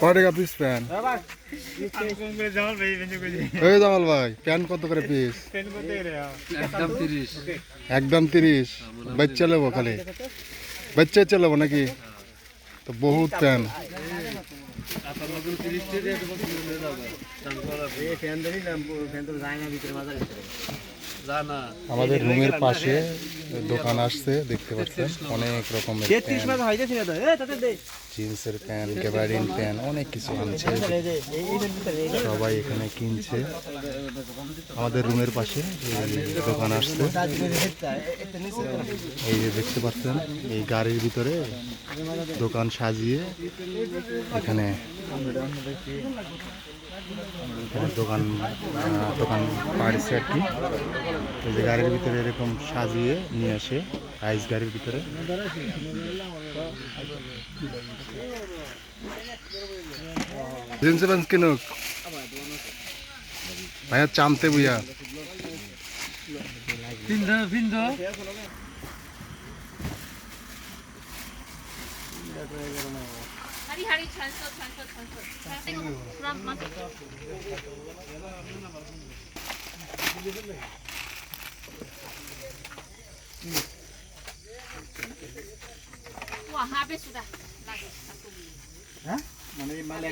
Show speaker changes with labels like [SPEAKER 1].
[SPEAKER 1] কয় টাকা piece pan Jamal ভাই প্যান কত করে পিস
[SPEAKER 2] একদম তিরিশ।
[SPEAKER 1] বাচ্চা নেব খালি। বাচ্চা চালাবো নাকি? তো বহুত প্যান আমাদের রুমের পাশে দোকান আসছে দেখতে পাচ্ছেন অনেক রকমের জিন্সের প্যান্ট গ্যাবারিন প্যান্ট অনেক কিছু আনছে সবাই এখানে কিনছে আমাদের রুমের পাশে দোকান আসছে এই যে দেখতে পাচ্ছেন এই গাড়ির ভিতরে দোকান সাজিয়ে এখানে এখানে দোকান দোকান পাড়ছে আর কি এই যে গাড়ির ভিতরে এরকম সাজিয়ে নিয়ে আসে আইস গাড়ির ভিতরে। ভাইয়া চামতে
[SPEAKER 3] বুইয়া। হারি হারি transfer habe sudah. Hah? Mana